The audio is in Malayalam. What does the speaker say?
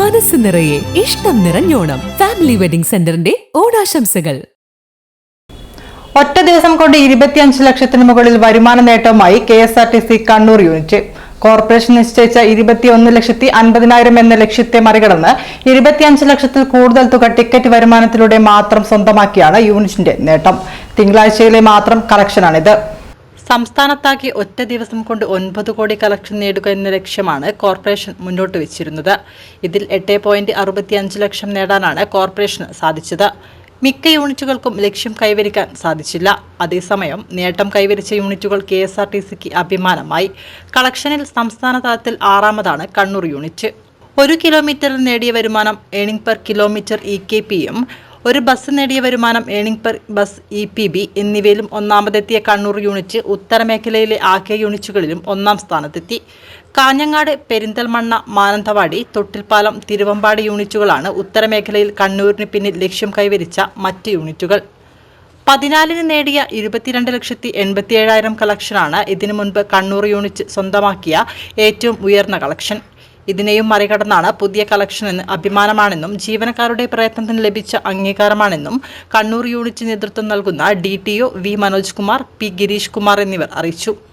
മനസ്സ് നിറയെ ഇഷ്ടം നിറഞ്ഞോണം. ഫാമിലി വെഡിംഗ് സെന്ററിന്റെ ഓണാശംസകൾ. ഒറ്റ ദിവസം കൊണ്ട് ഇരുപത്തിയഞ്ച് ലക്ഷത്തിന് മുകളിൽ വരുമാന നേട്ടവുമായി K S R T C Kannur unit. Corporation നിശ്ചയിച്ച ഇരുപത്തിയൊന്ന് ലക്ഷത്തി അൻപതിനായിരം എന്ന ലക്ഷ്യത്തെ മറികടന്ന് ഇരുപത്തിയഞ്ച് ലക്ഷത്തിൽ കൂടുതൽ തുക ടിക്കറ്റ് വരുമാനത്തിലൂടെ മാത്രം സ്വന്തമാക്കിയാണ് യൂണിറ്റിന്റെ നേട്ടം. തിങ്കളാഴ്ചയിലെ മാത്രം കളക്ഷനാണിത് സംസ്ഥാനത്താകെ ഒറ്റ ദിവസം കൊണ്ട് ഒൻപത് കോടി കളക്ഷൻ നേടുക എന്ന ലക്ഷ്യമാണ് കോർപ്പറേഷൻ മുന്നോട്ട് വെച്ചിരുന്നത്. ഇതിൽ എട്ട് പോയിന്റ് അറുപത്തിയഞ്ച് ലക്ഷം നേടാനാണ് കോർപ്പറേഷന് സാധിച്ചത്. മിക്ക യൂണിറ്റുകൾക്കും ലക്ഷ്യം കൈവരിക്കാൻ സാധിച്ചില്ല. അതേസമയം നേട്ടം കൈവരിച്ച യൂണിറ്റുകൾ കെ എസ് ആർ ടി സിക്ക് അഭിമാനമായി. കളക്ഷനിൽ സംസ്ഥാന തലത്തിൽ ആറാമതാണ് കണ്ണൂർ യൂണിറ്റ്. ഒരു കിലോമീറ്ററിൽ നേടിയ വരുമാനം earning per kilometre E K പിയും ഒരു ബസ് നേടിയ വരുമാനം earning per bus E P B എന്നിവയിലും ഒന്നാമതെത്തിയ കണ്ണൂർ യൂണിറ്റ് ഉത്തരമേഖലയിലെ ആകെ യൂണിറ്റുകളിലും ഒന്നാം സ്ഥാനത്തെത്തി. കാഞ്ഞങ്ങാട് പെരിന്തൽമണ്ണ മാനന്തവാടി തൊട്ടിൽപ്പാലം തിരുവമ്പാടി യൂണിറ്റുകളാണ് ഉത്തരമേഖലയിൽ കണ്ണൂരിന് പിന്നിൽ ലക്ഷ്യം കൈവരിച്ച മറ്റ് യൂണിറ്റുകൾ. പതിനാലിന് നേടിയ ഇരുപത്തിരണ്ട് ലക്ഷത്തി എൺപത്തിയേഴായിരം കളക്ഷനാണ് ഇതിനു മുൻപ് കണ്ണൂർ യൂണിറ്റ് സ്വന്തമാക്കിയ ഏറ്റവും ഉയർന്ന കളക്ഷൻ. ഇതിനെയും മറികടന്നാണ് പുതിയ കളക്ഷൻ എന്ന് അഭിമാനമാണെന്നും ജീവനക്കാരുടെ പ്രയത്നത്തിന് ലഭിച്ച അംഗീകാരമാണെന്നും കണ്ണൂർ യൂണിറ്റ് നേതൃത്വം നൽകുന്ന D T O V Manoj Kumar P Girish Kumar എന്നിവർ അറിയിച്ചു.